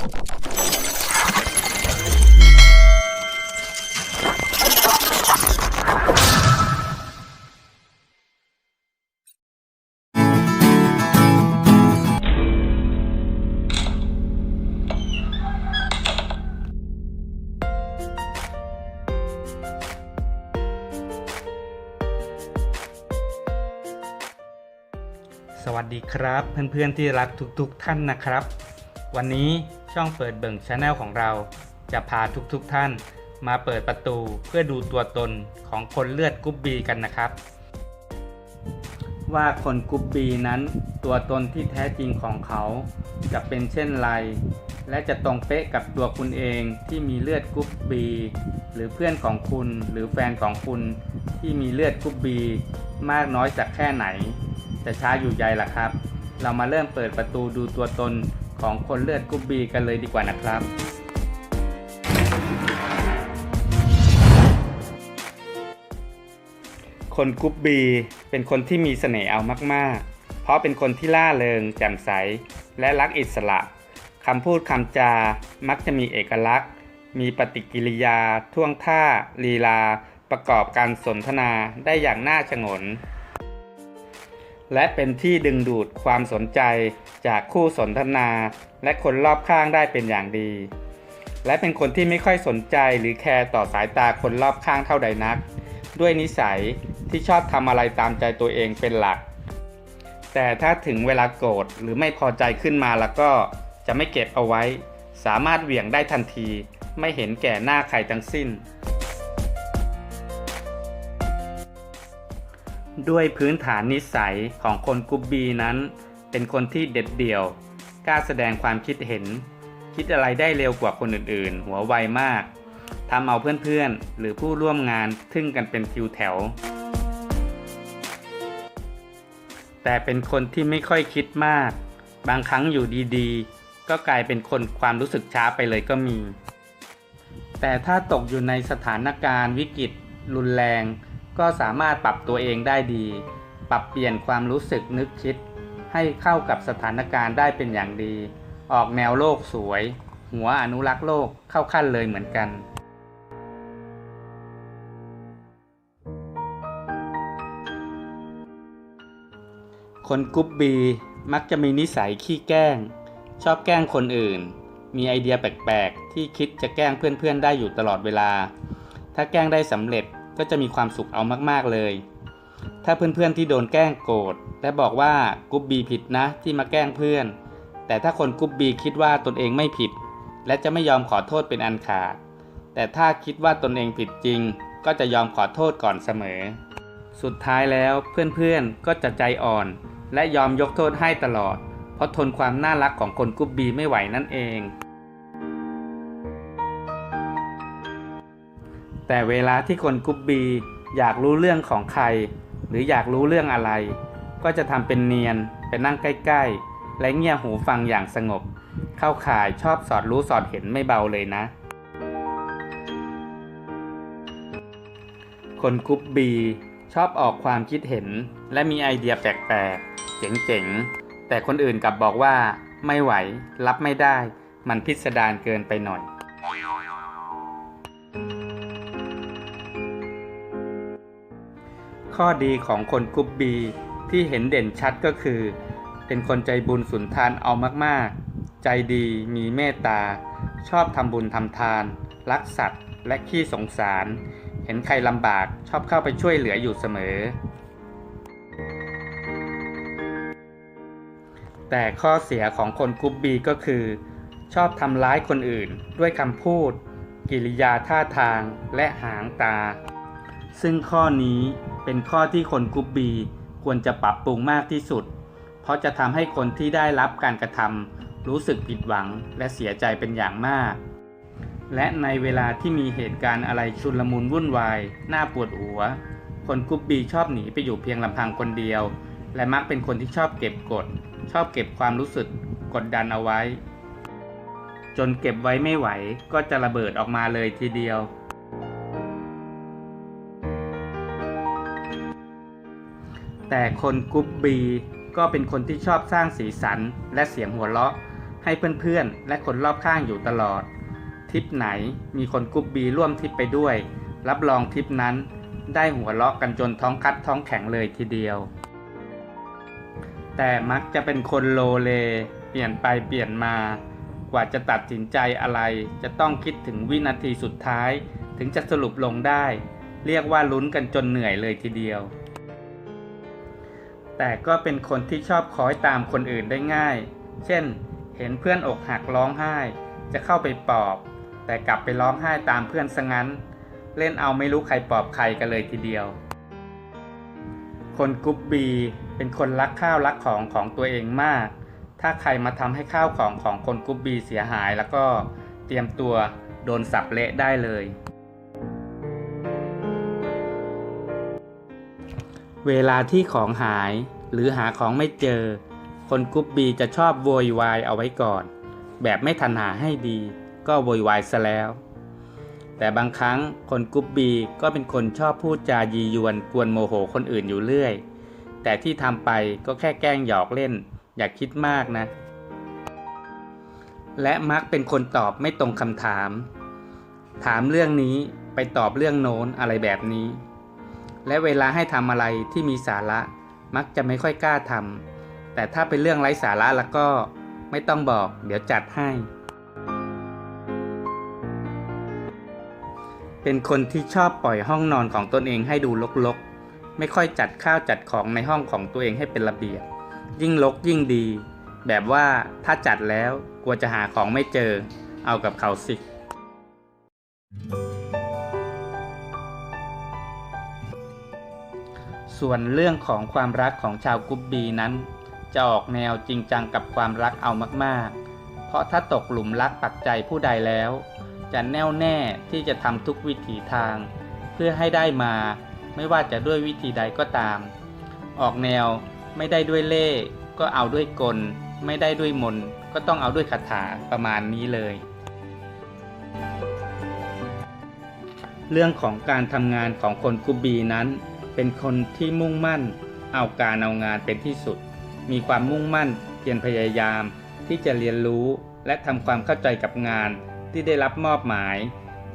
สวัสดีครับเพื่อนๆที่รักทุกๆท่านนะครับ วันนี้ ช่องเปิดเบิ่งชาแนลของเรา จะพาทุกๆท่านมาเปิดประตูเพื่อดูตัวตนของคนเลือดกรุ๊ปบีกันนะครับ ว่าคนกรุ๊ปบีนั้น ตัวตนที่แท้จริงของเขาจะเป็นเช่นไร และจะตรงเป๊ะกับตัวคุณเองที่มีเลือดกรุ๊ปบีหรือเพื่อนของคุณหรือแฟนของคุณที่มีเลือดกรุ๊ปบีมากน้อยจากแค่ไหน จะช้าอยู่ใยล่ะครับ เรามาเริ่มเปิดประตูดูตัวตน ของคนเลือดกรุ๊ปบีกันเลยดีกว่านะครับคนกรุ๊ปบีเป็นคนที่มีเสน่ห์เอามาก ๆ เพราะเป็นคนที่ล่าเริง แจ่มใส และรักอิสระ คำพูดคำจา มักจะมีเอกลักษณ์ มีปฏิกิริยา ท่วงท่า ลีลา ประกอบการสนทนาได้อย่างน่าชงน และเป็นที่ดึงดูดความสนใจจากคู่สนทนา และคนรอบข้างได้เป็นอย่างดี และเป็นคนที่ไม่ค่อยสนใจหรือแคร์ต่อสายตาคนรอบข้างเท่าใดนัก ด้วยนิสัยที่ชอบทำอะไรตามใจตัวเองเป็นหลัก แต่ถ้าถึงเวลาโกรธหรือไม่พอใจขึ้นมาแล้วก็จะไม่เก็บเอาไว้ สามารถเหวี่ยงได้ทันที ไม่เห็นแก่หน้าใครทั้งสิ้น ด้วยพื้นฐานนิสัยของคนกรุ๊ปบีนั้น เป็นคนที่เด็ดเดี่ยว กล้าแสดงความคิดเห็น คิดอะไรได้เร็วกว่าคนอื่นๆ หัวไวมากทำเอาเพื่อนๆ หรือผู้ร่วมงานทึ่งกันเป็นคิวแถว แต่เป็นคนที่ไม่ค่อยคิดมาก บางครั้งอยู่ดีๆ ก็กลายเป็นคนความรู้สึกช้าไปเลยก็มี แต่ถ้าตกอยู่ในสถานการณ์วิกฤตรุนแรง ก็สามารถปรับตัวเองได้ดี ปรับเปลี่ยนความรู้สึกนึกคิด ให้เข้ากับสถานการณ์ได้เป็นอย่างดี ออกแนวโลกสวย หัวอนุรักษ์โลกเข้าขั้นเลยเหมือนกันคนกรุ๊ปบีมักจะมีนิสัยขี้แกล้ง ชอบแกล้งคนอื่น มีไอเดียแปลกๆ ที่คิดจะแกล้งเพื่อนๆ ได้อยู่ตลอดเวลา ถ้าแกล้งได้สำเร็จ ก็จะมีความสุขเอามากๆเลย ถ้าเพื่อนๆที่โดนแกล้งโกรธและบอกว่ากรุ๊ปบีผิดนะที่มาแกล้งเพื่อน แต่ถ้าคนกรุ๊ปบีคิดว่าตนเองไม่ผิด และจะไม่ยอมขอโทษเป็นอันขาด แต่ถ้าคิดว่าตนเองผิดจริง ก็จะยอมขอโทษก่อนเสมอ สุดท้ายแล้วเพื่อนๆก็จะใจอ่อน และยอมยกโทษให้ตลอด เพราะทนความน่ารักของคนกรุ๊ปบีไม่ไหวนั่นเอง แต่เวลาที่คนกรุ๊ปบีอยากรู้เรื่องของใคร หรืออยากรู้เรื่องอะไร ก็จะทำเป็นเนียนไปนั่งใกล้ๆ และเงี่ยหูฟังอย่างสงบ เข้าข่ายชอบสอดรู้สอดเห็นไม่เบาเลยนะ คนกรุ๊ปบีชอบออกความคิดเห็น และมีไอเดียแปลกๆ เจ๋งๆ แต่คนอื่นกลับบอกว่าไม่ไหว รับไม่ได้ มันพิสดารเกินไปหน่อย ข้อดีของคนกรุ๊ปบีที่เห็นเด่นชัดก็คือ เป็นคนใจบุญสุนทานเอามากๆ ใจดีมีเมตตา ชอบทำบุญทำทาน รักสัตว์และขี้สงสาร เห็นใครลำบากชอบเข้าไปช่วยเหลืออยู่เสมอ แต่ข้อเสียของคนกรุ๊ปบีก็คือ ชอบทำร้ายคนอื่นด้วยคำพูด กิริยาท่าทางและหางตา ซึ่งข้อนี้ เป็นข้อที่คนกรุ๊ปบีควรจะปรับปรุงมากที่สุด เพราะจะทำให้คนที่ได้รับการกระทำรู้สึกผิดหวังและเสียใจเป็นอย่างมาก และในเวลาที่มีเหตุการณ์อะไรชุลมุนวุ่นวายน่าปวดหัว คนกรุ๊ปบีชอบหนีไปอยู่เพียงลำพังคนเดียว และมักเป็นคนที่ชอบเก็บกด ชอบเก็บความรู้สึกกดดันเอาไว้ จนเก็บไว้ไม่ไหวก็จะระเบิดออกมาเลยทีเดียว แต่คนกรุ๊ปบีก็เป็นคนที่ชอบสร้างสีสันและเสียงหัวเราะ ให้เพื่อนๆ และคนรอบข้างอยู่ตลอด ทริปไหนมีคนกรุ๊ปบีร่วมทริปไปด้วย รับรองทริปนั้น ได้หัวเราะกันจนท้องคัดท้องแข็งเลยทีเดียว แต่มักจะเป็นคนโลเลเปลี่ยนไปเปลี่ยนมา กว่าจะตัดสินใจอะไร จะต้องคิดถึงวินาทีสุดท้าย ถึงจะสรุปลงได้ เรียกว่าลุ้นกันจนเหนื่อยเลยทีเดียว แต่ก็เป็นคนที่ชอบคอยตามคนอื่นได้ง่าย เช่น เห็นเพื่อนอกหักร้องไห้ จะเข้าไปปลอบ แต่กลับไปร้องไห้ตามเพื่อนซะงั้น เล่นเอาไม่รู้ใครปลอบใครกันเลยทีเดียว คนกรุ๊ปบีเป็นคนรักข้าวรักของของตัวเองมาก ถ้าใครมาทำให้ข้าวของของคนกรุ๊ปบีเสียหายแล้วก็เตรียมตัวโดนสับเละได้เลย เวลาที่ของหายหรือหาของไม่เจอ คนกรุ๊ปบีจะชอบโวยวายเอาไว้ก่อน แบบไม่ทันหาให้ดี ก็โวยวายซะแล้ว แต่บางครั้งคนกรุ๊ปบีก็เป็นคนชอบพูดจายียวนกวนโมโหคนอื่นอยู่เรื่อย แต่ที่ทำไปก็แค่แกล้งหยอกเล่น อย่าคิดมากนะ และมักเป็นคนตอบไม่ตรงคำถาม ถามเรื่องนี้ไปตอบเรื่องโน้นอะไรแบบนี้ และเวลาให้ทำอะไรที่มีสาระมักจะไม่ค่อยกล้าทำแต่ถ้าเป็นเรื่องไร้สาระแล้วก็ไม่ต้องบอก เดี๋ยวจัดให้ เป็นคนที่ชอบปล่อยห้องนอนของตนเองให้ดูรกๆ ไม่ค่อยจัดข้าวจัดของในห้องของตัวเองให้เป็นระเบียบ ยิ่งรกยิ่งดี แบบว่าถ้าจัดแล้วกลัวจะหาของไม่เจอ เอากับเขาสิ ส่วนเรื่องของความรักของชาวกรุ๊ปบีนั้น จะออกแนวจริงจังกับความรักเอามากๆ เพราะถ้าตกหลุมรักปักใจผู้ใดแล้ว จะแน่วแน่ที่จะทำทุกวิถีทาง เพื่อให้ได้มา ไม่ว่าจะด้วยวิธีใดก็ตาม ออกแนวไม่ได้ด้วยเล่ก็เอาด้วยกล ไม่ได้ด้วยมนก็ต้องเอาด้วยคาถาประมาณนี้เลย เรื่องของการทำงานของคนกุบีนั้น เป็นคนที่มุ่งมั่น เอาการเอางานเป็นที่สุด มีความมุ่งมั่นเพียรพยายาม ที่จะเรียนรู้และทำความเข้าใจกับงานที่ได้รับมอบหมาย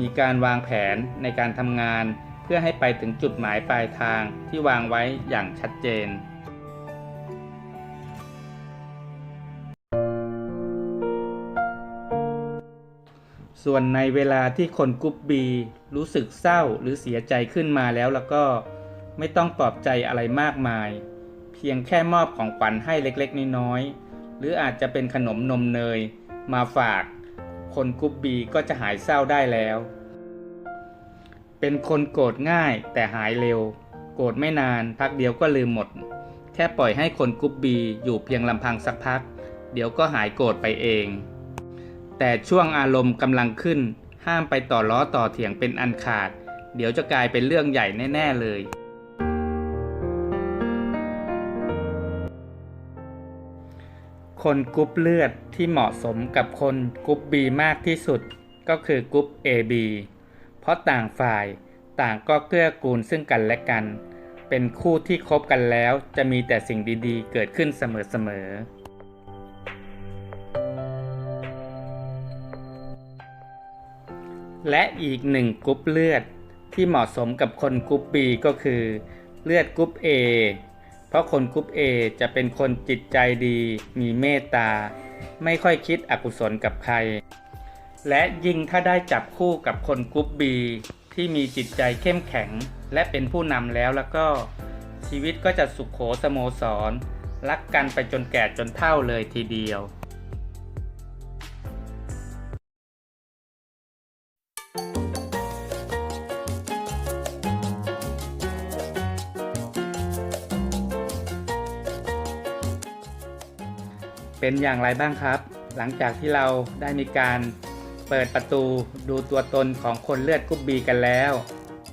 มีการวางแผนในการทำงาน เพื่อให้ไปถึงจุดหมายปลายทางที่วางไว้อย่างชัดเจนส่วนในเวลาที่คนกรุ๊ปบีรู้สึกเศร้าหรือเสียใจขึ้นมาแล้วแล้วก็ ไม่ต้องปลอบใจอะไรมากมาย เพียงแค่มอบของขวัญให้เล็กๆ น้อยๆ หรืออาจจะเป็นขนมนมเนย มาฝาก คนกรุ๊ปบีก็จะหายเศร้าได้แล้ว เป็นคนโกรธง่ายแต่หายเร็ว โกรธไม่นานพักเดียวก็ลืมหมด แค่ปล่อยให้คนกรุ๊ปบีอยู่เพียงลำพังสักพัก เดี๋ยวก็หายโกรธไปเอง แต่ช่วงอารมณ์กำลังขึ้น ห้ามไปต่อล้อต่อเถียงเป็นอันขาด เดี๋ยวจะกลายเป็นเรื่องใหญ่แน่ ๆ เลย คนกรุ๊ปเลือดที่เหมาะสมกับคนกรุ๊ป B มากที่สุด ก็คือกรุ๊ป AB เพราะต่างฝ่ายต่างก็เกื้อกูลซึ่งกันและกัน เป็นคู่ที่คบกันแล้วจะมีแต่สิ่งดีๆ เกิดขึ้นเสมอๆและอีกหนึ่งกรุ๊ปเลือดที่เหมาะสมกับคนกรุ๊ป B ก็คือ เลือดกรุ๊ป A เพราะคนกรุ๊ป A จะเป็นคนจิตใจดี มีเมตตา ไม่ค่อยคิดอกุศลกับใคร และยิ่งถ้าได้จับคู่กับคนกรุ๊ป B ที่มีจิตใจเข้มแข็ง และเป็นผู้นำแล้วแล้วก็ ชีวิตก็จะสุขโขสโมสร รักกันไปจนแก่จนเฒ่าเลยทีเดียว เป็นอย่างไรบ้างครับ หลังจากที่เราได้มีการเปิดประตูดูตัวตนของคนเลือดกรุ๊ปบีกันแล้ว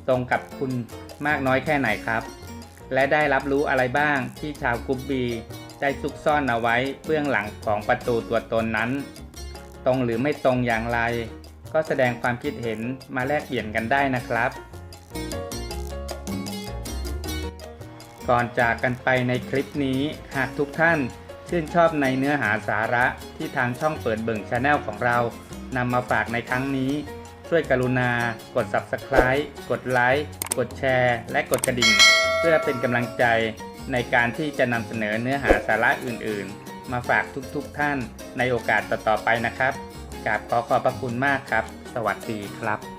ตรงกับคุณมากน้อยแค่ไหนครับ และได้รับรู้อะไรบ้างที่ชาวกรุ๊ปบีได้ซุกซ่อนเอาไว้เบื้องหลังของประตูตัวตนนั้น ตรงหรือไม่ตรงอย่างไร ก็แสดงความคิดเห็นมาแลกเปลี่ยนกันได้นะครับ ก่อนจากกันไปในคลิปนี้หากทุกท่าน ชื่นชอบในเนื้อหาสาระที่ทางช่องเปิดเบิ่งชาแนลของเรานำมาฝากในครั้งนี้ ช่วยกรุณา กด Subscribe กดไลค์กดแชร์ และกดกระดิ่ง เพื่อเป็นกำลังใจในการที่จะนำเสนอเนื้อหาสาระอื่น ๆ มาฝากทุกๆทท่านในโอกาสต่อๆไปนะครับกราบขอขอบพระคุณมากครับ สวัสดีครับ